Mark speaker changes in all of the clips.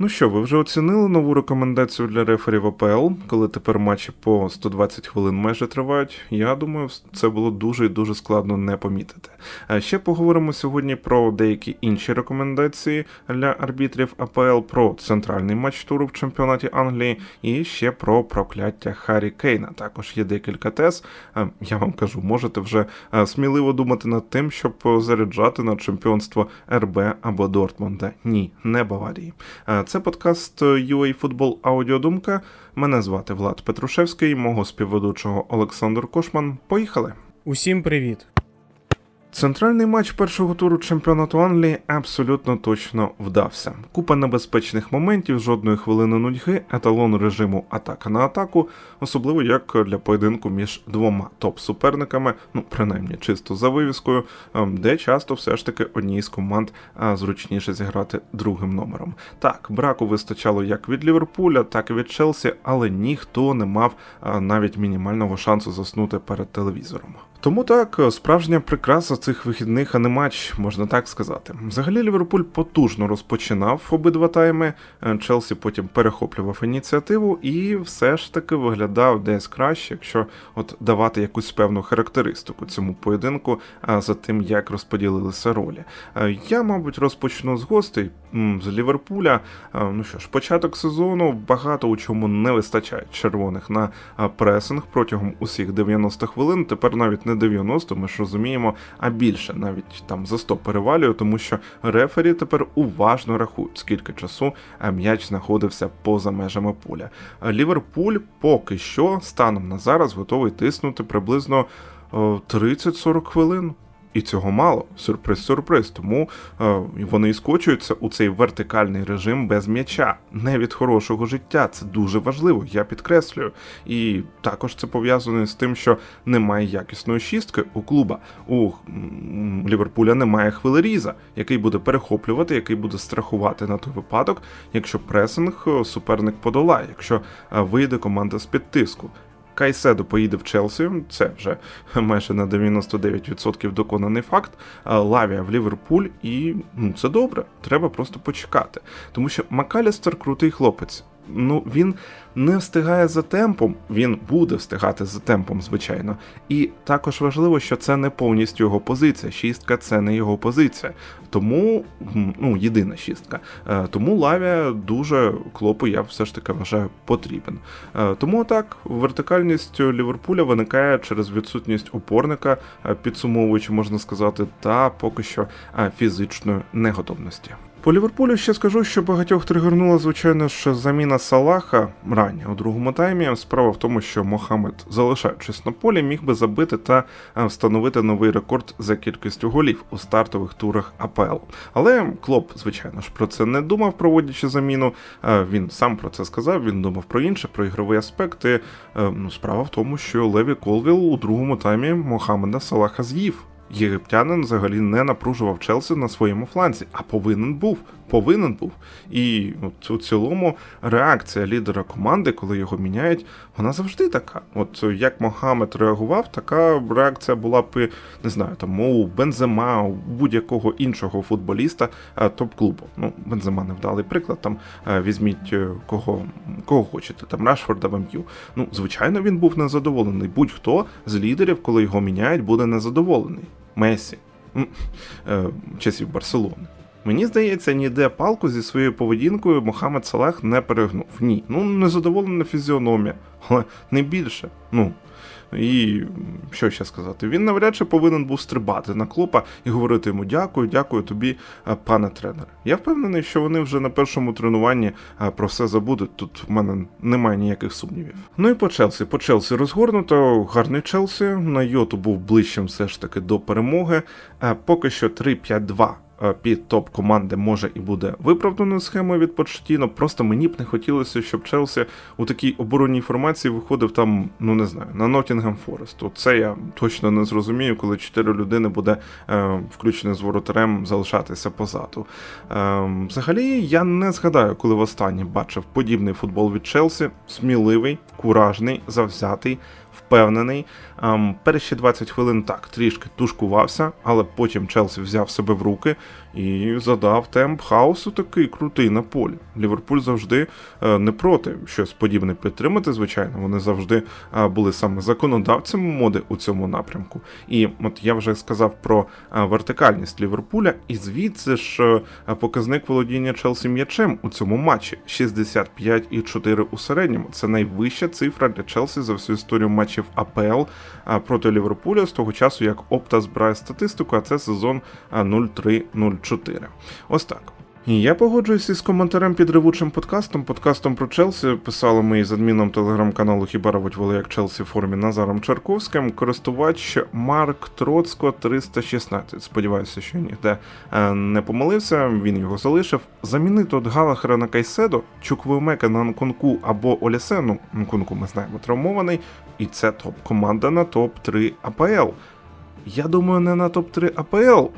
Speaker 1: Ну що, ви вже оцінили нову рекомендацію для реферів АПЛ, коли тепер матчі по 120 хвилин майже тривають? Я думаю, це було дуже і дуже складно не помітити. А ще поговоримо сьогодні про деякі інші рекомендації для арбітрів АПЛ, про центральний матч туру в чемпіонаті Англії і ще про прокляття Харі Кейна. Також є декілька тез. Я вам кажу, можете вже сміливо думати над тим, щоб заряджати на чемпіонство РБ або Дортмунда. Ні, не Баварії. Це подкаст UA Футбол Аудіодумка. Мене звати Влад Петрушевський, мого співведучого Олександр Кошман. Поїхали!
Speaker 2: Усім привіт!
Speaker 1: Центральний матч першого туру чемпіонату Англії абсолютно точно вдався. Купа небезпечних моментів, жодної хвилини нудьги, еталон режиму атака на атаку, особливо як для поєдинку між двома топ-суперниками, ну принаймні чисто за вивіскою, ем, де часто все ж таки одній з команд зручніше зіграти другим номером. Так, браку вистачало як від Ліверпуля, так і від Челсі, але ніхто не мав навіть мінімального шансу заснути перед телевізором. Тому так, справжня прикраса цих вихідних, а не матч, можна так сказати. Взагалі Ліверпуль потужно розпочинав обидва тайми. е, Челсі потім перехоплював ініціативу і все ж таки виглядав десь краще, якщо от давати якусь певну характеристику цьому поєдинку за тим, як розподілилися ролі. Е, Я, мабуть, розпочну з гостей з Ліверпуля. Е, Ну що ж, початок сезону багато у чому не вистачає червоних на пресинг протягом усіх 90 хвилин. Тепер навіть не 90, ми ж розуміємо, а більше навіть там за 100 перевалює, тому що рефері тепер уважно рахують, скільки часу м'яч знаходився поза межами поля. Ліверпуль поки що станом на зараз готовий тиснути приблизно о, 30-40 хвилин. І цього мало, сюрприз-сюрприз. Тому е, вони скочуються у цей вертикальний режим без м'яча, не від хорошого життя. Це дуже важливо, я підкреслюю. І також це пов'язано з тим, що немає якісної шістки у клуба. У Ліверпуля немає хвилеріза, який буде перехоплювати, який буде страхувати на той випадок, якщо пресинг е, суперник подолає, якщо е, вийде команда з під тиску. Кайседо поїде в Челсі, це вже майже на 99% доконаний факт. Лавія в Ліверпуль, і ну, це добре. Треба просто почекати. Тому що Макалістер крутий хлопець. Ну він не встигає за темпом, він буде встигати за темпом, звичайно. І також важливо, що це не повністю його позиція. Шістка це не його позиція. Тому ну, єдина шістка. Е, Тому лавія дуже клопу, я все ж таки вважаю, потрібен. Е, Тому так, вертикальність Ліверпуля виникає через відсутність опорника, е, підсумовуючи, можна сказати, та поки що фізичної неготовності. По Ліверпулю ще скажу, що багатьох тригернула, звичайно ж, заміна Салаха рання у другому таймі. Справа в тому, що Мохамед, залишаючись на полі, міг би забити та е, встановити новий рекорд за кількістю голів у стартових турах АПЛ. Але Клоп, звичайно ж, про це не думав, проводячи заміну. Е, Він сам про це сказав. Він думав про інше, про ігрові аспекти. Е, Ну, справа в тому, що Леві Колвіл у другому таймі Мохамеда Салаха з'їв. Єгиптянин взагалі не напружував Челсі на своєму фланзі, а повинен був. Повинен був. І от у цілому реакція лідера команди, коли його міняють, вона завжди така. От як Мохамед реагував, така реакція була б, не знаю, там у Бензема, у будь-якого іншого футболіста е, топ-клубу. Ну, Бензема невдалий приклад. Там е, візьміть е, кого, кого хочете, там Рашфорда Вам'ю. Ну, звичайно, він був незадоволений. Будь-хто з лідерів, коли його міняють, буде незадоволений. Месі, е, часів Барселони. Мені здається, ніде палку зі своєю поведінкою Мохамед Салах не перегнув. Ні, ну незадоволена фізіономія, але не більше. Ну. І що ще сказати? Він навряд чи повинен був стрибати на клопа і говорити йому дякую, дякую тобі, е, пане тренере. Я впевнений, що вони вже на першому тренуванні е, про все забудуть. Тут в мене немає ніяких сумнівів. Ну і по Челсі. По Челсі розгорнуто. Гарний Челсі. На Йоту був ближчим все ж таки до перемоги. Е, Поки що 3-5-2 е, під топ команди може і буде виправданою схемою від Почтіно. Просто мені б не хотілося, щоб Челсі у такій оборонній формації виходив там, ну не знаю, на Ноттінгем Форест. Це я точно не зрозумію, коли чотири людини буде е, включене з воротарем залишатися позаду. Е, взагалі, я не згадаю, коли востаннє бачив подібний футбол від Челсі. Сміливий, куражний, завзятий. Впевнений, Ем, перші 20 хвилин так трішки тушкувався, але потім Челсі взяв себе в руки і задав темп хаосу такий крутий на полі. Ліверпуль завжди е, не проти щось подібне підтримати. Звичайно, вони завжди е, були саме законодавцями моди у цьому напрямку. І от я вже сказав про е, вертикальність Ліверпуля, і звідси ж е, показник володіння Челсі м'ячем у цьому матчі 65,4 у середньому. Це найвища цифра для Челсі за всю історію матчів АПЛ проти Ліверпуля з того часу, як Опта збирає статистику, а це сезон а, 0-3-0-4. Ось так. Я погоджуюся із коментарем під ревучим подкастом. Подкастом про Челсі писали ми із адміном телеграм-каналу Хіба робить воли як Челсі в формі Назаром Чарковським. Користувач Марк Троцко 316. Сподіваюся, що ніде е, не помилився. Він його залишив. Замінити от Галахера на Кайседо, Чуквемека на Нкунку або Олісену. Нкунку ми знаємо травмований. І це топ-команда на топ-3 АПЛ. Я думаю, не на топ-3 АПЛ,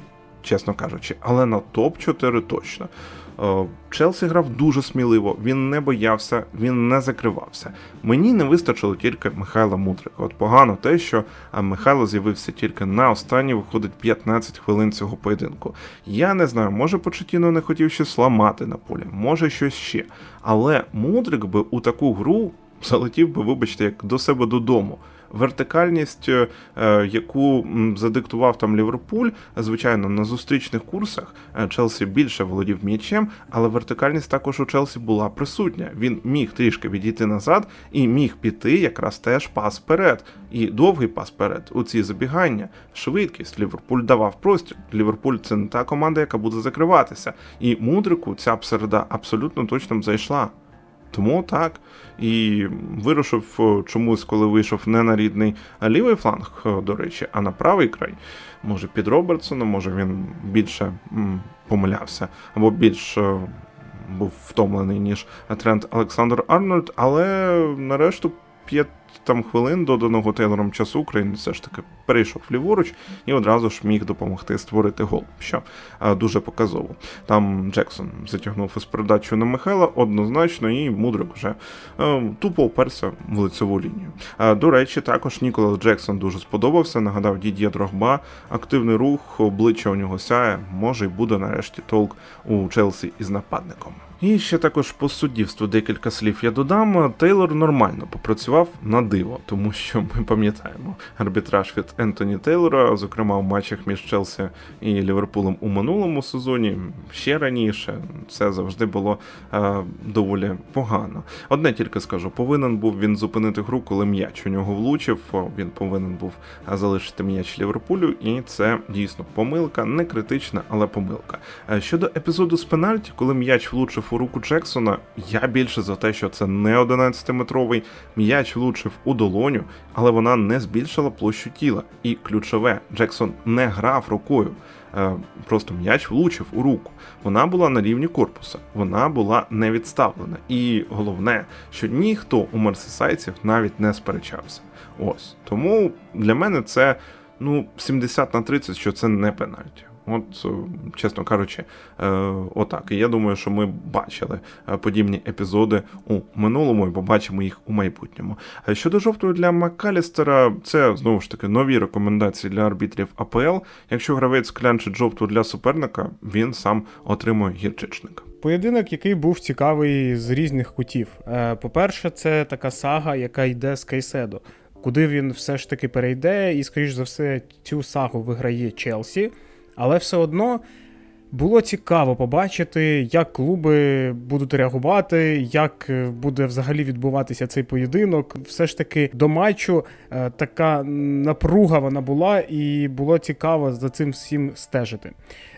Speaker 1: чесно кажучи, але на топ-4 точно. Е, Челсі грав дуже сміливо, він не боявся, він не закривався. Мені не вистачило тільки Михайла Мудрика. От погано те, що Михайло з'явився тільки на останні, виходить 15 хвилин цього поєдинку. Я не знаю, може Почетіно не хотів щось ламати на полі, може щось ще. Але Мудрик би у таку гру залетів би, вибачте, як до себе додому. Вертикальність, е, яку задиктував там Ліверпуль, звичайно, на зустрічних курсах е, Челсі більше володів м'ячем, але вертикальність також у Челсі була присутня. Він міг трішки відійти назад і міг піти якраз теж пас вперед. І довгий пас вперед у ці забігання, швидкість. Ліверпуль давав простір. Ліверпуль це не та команда, яка буде закриватися. І мудрику ця б абсолютно точно зайшла. Тому так. І вирушив е, чомусь, коли вийшов не на рідний лівий фланг, е, до речі, а на правий край. Може під Робертсоном, може він більше помилявся, або більш е, був втомлений, ніж Трент Олександр Арнольд, але нарешту п'ять там хвилин доданого Тейлором часу Україн все ж таки перейшов ліворуч і одразу ж міг допомогти створити гол, що а, дуже показово. Там Джексон затягнув із передачою на Михайла однозначно, і Мудрик вже е, тупо оперся в лицеву лінію. А, до речі, також Ніколас Джексон дуже сподобався. Нагадав Дід'є Дрогба, активний рух, обличчя у нього сяє. Може й буде нарешті толк у Челсі із нападником. І ще також по суддівству декілька слів я додам. Тейлор нормально попрацював на диво, тому що ми пам'ятаємо арбітраж від Ентоні Тейлора, зокрема в матчах між Челсі і Ліверпулем у минулому сезоні. Ще раніше це завжди було е, доволі погано. Одне тільки скажу, повинен був він зупинити гру, коли м'яч у нього влучив. Він повинен був е, залишити м'яч Ліверпулю, і це дійсно помилка, не критична, але помилка. Е, Щодо епізоду з пенальті, коли м'яч влучив у руку Джексона, я більше за те, що це не 11-метровий м'яч влучив у долоню, але вона не збільшила площу тіла. І ключове, Джексон не грав рукою. Е, Просто м'яч влучив у руку. Вона була на рівні корпуса, вона була не відставлена. І головне, що ніхто у мерсисайців навіть не сперечався. Ось тому для мене це ну 70 на 30, що це не пенальті. От, е, чесно кажучи, е, отак. І я думаю, що ми бачили е, подібні епізоди у минулому і побачимо їх у майбутньому. Щодо жовтої для Маккалістера, це знову ж таки нові рекомендації для арбітрів АПЛ. Якщо гравець клянчить жовту для суперника, він сам отримує гірчичник.
Speaker 2: Поєдинок, який був цікавий з різних кутів. По-перше, це така сага, яка йде з Кайседо, куди він все ж таки перейде, і, скоріш за все, цю сагу виграє Челсі. Але все одно було цікаво побачити, як клуби будуть реагувати, як е, буде взагалі відбуватися цей поєдинок. Все ж таки до матчу е, така напруга вона була, і було цікаво за цим всім стежити.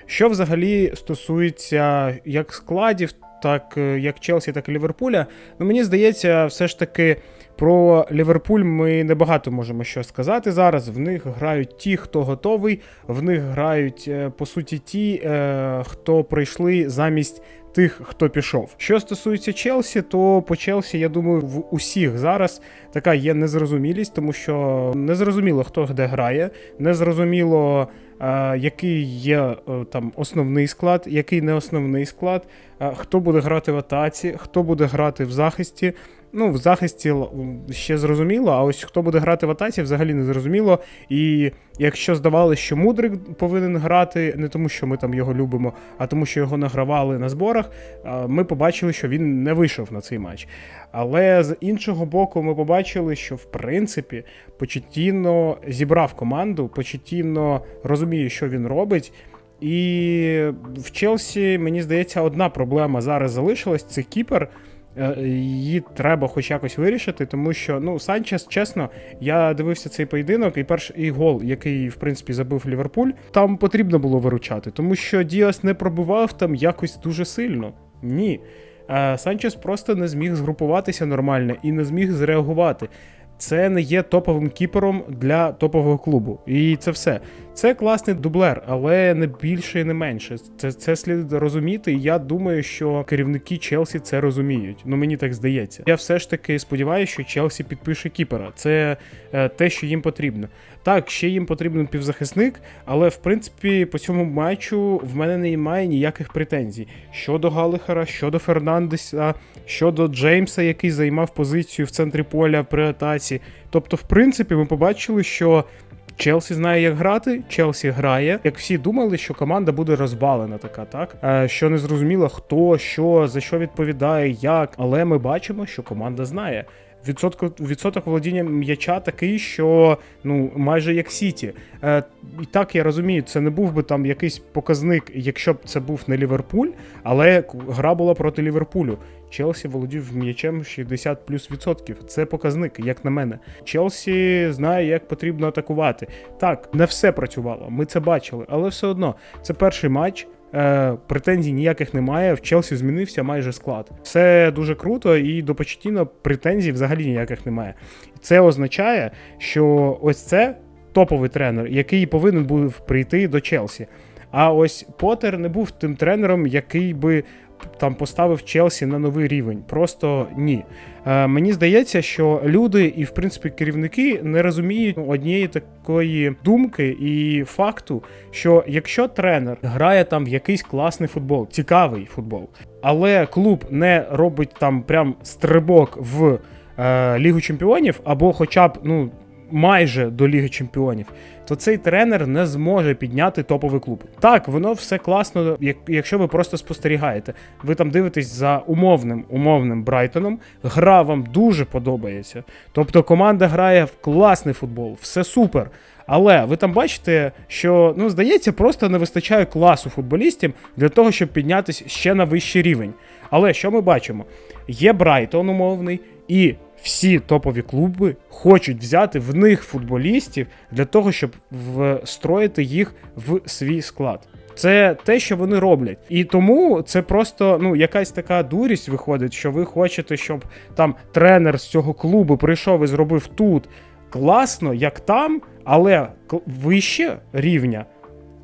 Speaker 2: Що взагалі стосується як складів, так е, як Челсі, так і Ліверпуля, ну мені здається, все ж таки про Ліверпуль ми небагато можемо що сказати зараз. В них грають ті, хто готовий, в них грають е, по суті ті, е, хто прийшли замість. Тих, хто пішов. Що стосується Челсі, то по Челсі, я думаю, в усіх зараз така є незрозумілість, тому що незрозуміло, хто де грає, незрозуміло, е, який є там основний склад, який не основний склад. хто буде грати в атаці, хто буде грати в захисті. Ну, в захисті ще зрозуміло, а ось хто буде грати в атаці, взагалі не зрозуміло. І якщо здавалося, що Мудрик повинен грати не тому, що ми там його любимо, а тому, що його награвали на зборах, ми побачили, що він не вийшов на цей матч. Але з іншого боку, ми побачили, що в принципі Почетіно зібрав команду, Почетіно розуміє, що він робить. І в Челсі, мені здається, одна проблема зараз залишилась це кіпер. Е, Її треба хоч якось вирішити, тому що ну Санчес, чесно, я дивився цей поєдинок, і перший гол, який в принципі забив Ліверпуль, там потрібно було виручати, тому що Діас не пробивав там якось дуже сильно. Ні. Е, Санчес просто не зміг згрупуватися нормально і не зміг зреагувати. Це не є топовим кіпером для топового клубу. І це все. Це класний дублер, але не більше і не менше. Це, це слід розуміти. І я думаю, що керівники Челсі це розуміють. Ну мені так здається. Я все ж таки сподіваюся, що Челсі підпише кіпера. Це е, те, що їм потрібно. Так, ще їм потрібен півзахисник, але в принципі по цьому матчу в мене немає ніяких претензій щодо Галихара, щодо Фернандеса, щодо Джеймса, який займав позицію в центрі поля при атаці. Тобто, в принципі, ми побачили, що. Челсі знає, як грати, Челсі грає. Як всі думали, що команда буде розбалена така, так е, що не зрозуміло, хто, що, за що відповідає, як. Але ми бачимо, що команда знає. Відсоток, відсоток володіння м'яча такий, що ну майже як Сіті. Е, і так я розумію, це не був би там якийсь показник, якщо б це був не Ліверпуль, але гра була проти Ліверпулю. Челсі володів м'ячем 60 плюс відсотків. Це показник, як на мене. Челсі знає, як потрібно атакувати. Так, не все працювало, ми це бачили, але все одно це перший матч. Е, претензій ніяких немає. В Челсі змінився майже склад. Все дуже круто, і до Почетіно претензій взагалі ніяких немає. Це означає, що ось це топовий тренер, який повинен був прийти до Челсі. А ось Поттер не був тим тренером, який би там поставив Челсі на новий рівень. Просто ні. Е, мені здається, що люди і, в принципі, керівники не розуміють однієї такої думки і факту, що якщо тренер грає там в якийсь класний футбол, цікавий футбол, але клуб не робить там прям стрибок в е, Лігу Чемпіонів, або хоча б ну. Майже до Ліги Чемпіонів, то цей тренер не зможе підняти топовий клуб. Так, воно все класно, якщо ви просто спостерігаєте. Ви там дивитесь за умовним умовним Брайтоном. Гра вам дуже подобається. Тобто команда грає в класний футбол, все супер. Але ви там бачите, що ну здається, просто не вистачає класу футболістів для того, щоб піднятися ще на вищий рівень. Але що ми бачимо? Є Брайтон умовний, і всі топові клуби хочуть взяти в них футболістів для того, щоб встроїти їх в свій склад. Це те, що вони роблять, і тому це просто ну якась така дурість виходить, що ви хочете, щоб там тренер з цього клубу прийшов і зробив тут класно, як там, але вище рівня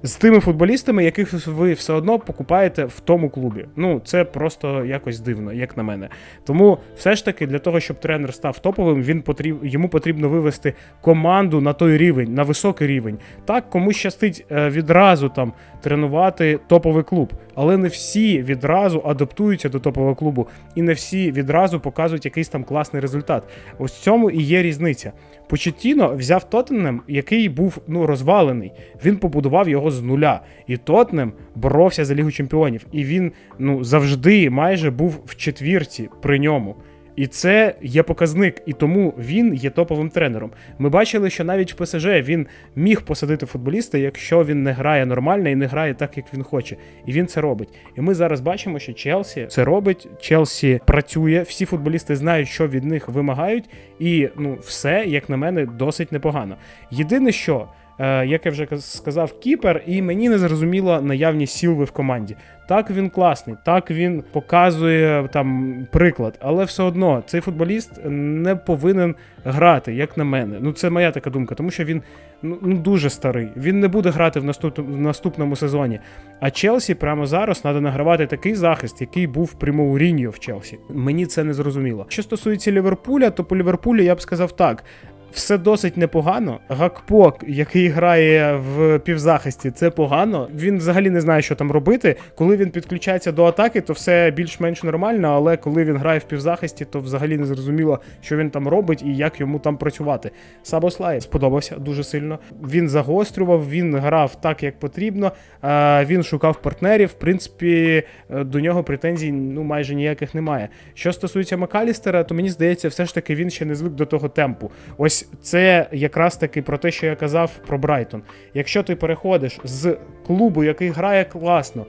Speaker 2: з тими футболістами, яких ви все одно покупаєте в тому клубі. Ну це просто якось дивно, як на мене. Тому все ж таки для того, щоб тренер став топовим, він потріб... йому потрібно вивести команду на той рівень, на високий рівень. Так, комусь щастить е, відразу там тренувати топовий клуб, але не всі відразу адаптуються до топового клубу, і не всі відразу показують якийсь там класний результат. Ось в цьому і є різниця. Почетіно взяв Тоттенем, який був ну розвалений. Він побудував його з нуля. І Тоттенем боровся за Лігу Чемпіонів. І він ну завжди майже був в четвірці при ньому. І це є показник, і тому він є топовим тренером. Ми бачили, що навіть в ПСЖ він міг посадити футболіста, якщо він не грає нормально і не грає так, як він хоче. І він це робить. І ми зараз бачимо, що Челсі це робить. Челсі працює, всі футболісти знають, що від них вимагають, і ну все, як на мене, досить непогано. Єдине, що. Е, Як я вже сказав, кіпер, і мені не зрозуміла наявність Сілви в команді. Так він класний, так він показує там приклад, але все одно цей футболіст не повинен грати, як на мене. Ну це моя така думка, тому що він ну, ну дуже старий. Він не буде грати в, наступ, в наступному сезоні. А Челсі прямо зараз треба награвати такий захист, який був при Мауріньо в Челсі. Мені це не зрозуміло. Що стосується Ліверпуля, то по Ліверпулю я б сказав так. Все досить непогано. Гакпо, який грає в півзахисті, це погано. Він взагалі не знає, що там робити. Коли він підключається до атаки, то все більш-менш нормально. Але коли він грає в півзахисті, то взагалі не зрозуміло, що він там робить і як йому там працювати. Сабослай сподобався дуже сильно. Він загострював, він грав так, як потрібно. е, Він шукав партнерів. В принципі, е, до нього претензій ну майже ніяких немає. Що стосується Макалістера, то мені здається, все ж таки він ще не звик до того темпу. Ось це якраз таки про те, що я казав про Брайтон. Якщо ти переходиш з клубу, який грає класно,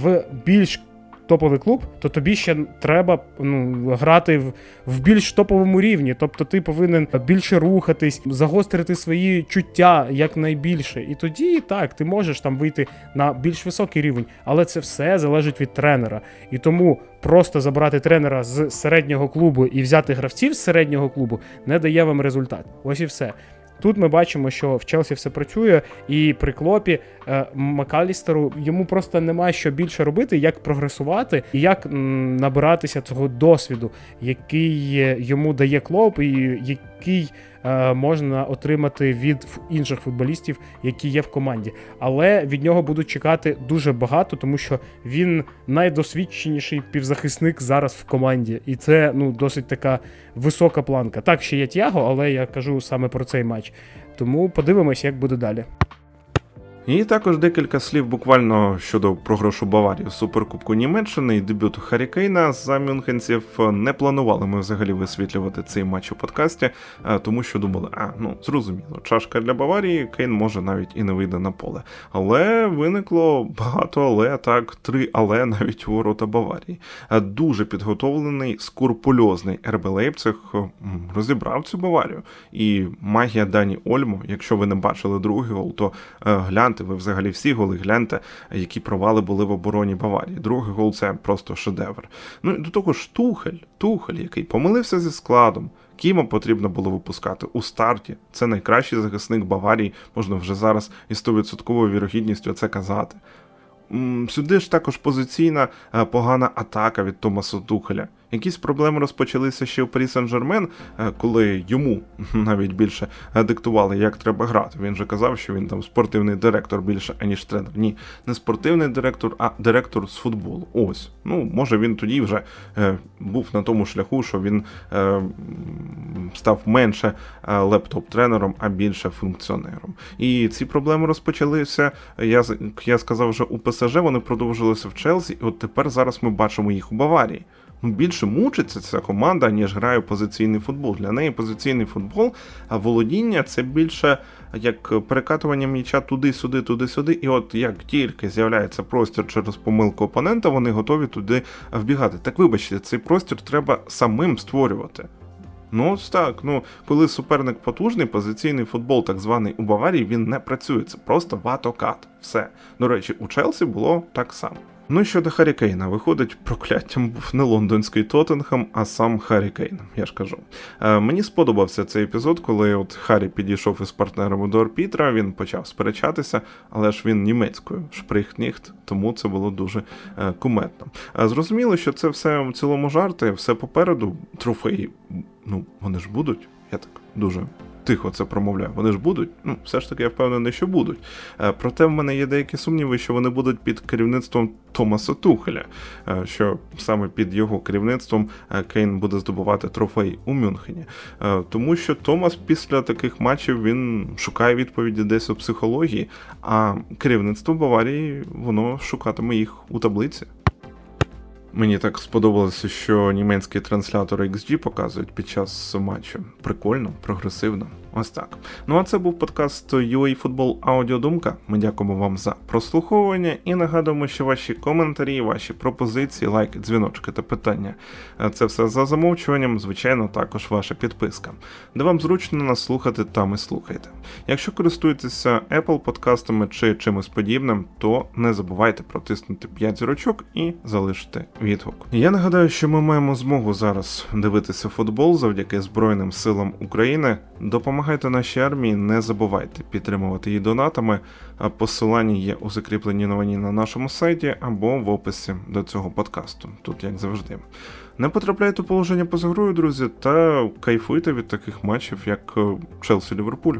Speaker 2: в більш топовий клуб, то тобі ще треба ну, грати в, в більш топовому рівні. Тобто ти повинен більше рухатись, загострити свої чуття якнайбільше. І тоді так, ти можеш там вийти на більш високий рівень, але це все залежить від тренера. І тому просто забрати тренера з середнього клубу і взяти гравців з середнього клубу не дає вам результат. Ось і все. Тут ми бачимо, що в Челсі все працює, і при клопі е, Макалістеру йому просто немає що більше робити, як прогресувати і як набиратися цього досвіду, який е, йому дає клоп, і який можна отримати від інших футболістів, які є в команді. Але від нього будуть чекати дуже багато, тому що він найдосвідченіший півзахисник зараз в команді, і це ну досить така висока планка. Так, ще є Тяго, але я кажу саме про цей матч. Тому подивимось, як буде далі.
Speaker 1: І також декілька слів буквально щодо програшу Баварії в Суперкубку Німеччини і дебюту Харі Кейна за мюнхенців. Не планували ми взагалі висвітлювати цей матч у подкасті, е, тому що думали, а ну зрозуміло, чашка для Баварії, Кейн може навіть і не вийде на поле. Але виникло багато але, так, три але навіть у ворота Баварії. Е, Дуже підготовлений, скурпульозний РБ Лейпциг розібрав цю Баварію. І магія Дані Ольмо, якщо ви не бачили другий гол, то е, гляньте, ви взагалі всі голи гляньте, які провали були в обороні Баварії. Другий гол це просто шедевр. Ну і до того ж Тухель, Тухель, який помилився зі складом. Кіма потрібно було випускати у старті. Це найкращий захисник Баварії, можна вже зараз із 100% вірогідністю це казати. Сюди ж також позиційна е, погана атака від Томаса Тухеля. Якісь проблеми розпочалися ще у Парі Сен-Жермен, е, коли йому навіть більше е, диктували, як треба грати. Він же казав, що він там спортивний директор більше, аніж тренер. Ні, не спортивний директор, а директор з футболу. Ось. Ну, може він тоді вже е, був на тому шляху, що він е, став менше е, лептоп-тренером, а більше функціонером. І ці проблеми розпочалися. Я, я сказав вже у ПСЖ, вони продовжилися в Челсі, і от тепер зараз ми бачимо їх у Баварії. Більше мучиться ця команда, ніж грає позиційний футбол. Для неї позиційний футбол, а володіння це більше як перекатування м'яча туди-сюди, туди-сюди. І от як тільки з'являється простір через помилку опонента, вони готові туди вбігати. Так вибачте, цей простір треба самим створювати. Ну, ось так. Ну, коли суперник потужний, позиційний футбол, так званий у Баварії, він не працює. Це просто ватокат. Все. До речі, у Челсі було так само. Ну і щодо Харі Кейна, виходить, прокляттям був не лондонський Тоттенхем, а сам Харі Кейн, я ж кажу. Е, мені сподобався цей епізод, коли от Харі підійшов із партнерами до арбітра, він почав сперечатися, але ж він німецькою, шприхніхт, тому це було дуже е, кумедно. Е, зрозуміло, що це все в цілому жарти, все попереду, трофеї, ну, вони ж будуть, я так дуже. Тихо це промовляю. Вони ж будуть. Ну, все ж таки, я впевнений, що будуть. Е, Проте в мене є деякі сумніви, що вони будуть під керівництвом Томаса Тухеля, е, що саме під його керівництвом е, Кейн буде здобувати трофей у Мюнхені. Тому що Томас після таких матчів він шукає відповіді десь у психології, а керівництво Баварії воно шукатиме їх у таблиці. Мені так сподобалося, що німецькі транслятори XG показують під час матчу. Прикольно, прогресивно. Ось так. Ну а це був подкаст UA Football Аудіодумка. Ми дякуємо вам за прослуховування і нагадуємо, що ваші коментарі, ваші пропозиції, лайки, дзвіночки та питання. Це все за замовчуванням, звичайно, також ваша підписка. Де вам зручно нас слухати, там і слухайте. Якщо користуєтеся Apple подкастами чи чимось подібним, то не забувайте протиснути 5 зірочок і залишити відгук. Я нагадаю, що ми маємо змогу зараз дивитися футбол завдяки Збройним силам України. Допомагайте нашій армії, не забувайте підтримувати її донатами. А посилання є у закріпленій новині на нашому сайті або в описі до цього подкасту. Тут як завжди. Не потрапляйте у положення поза грою, друзі, та кайфуйте від таких матчів, як Челсі Ліверпуль.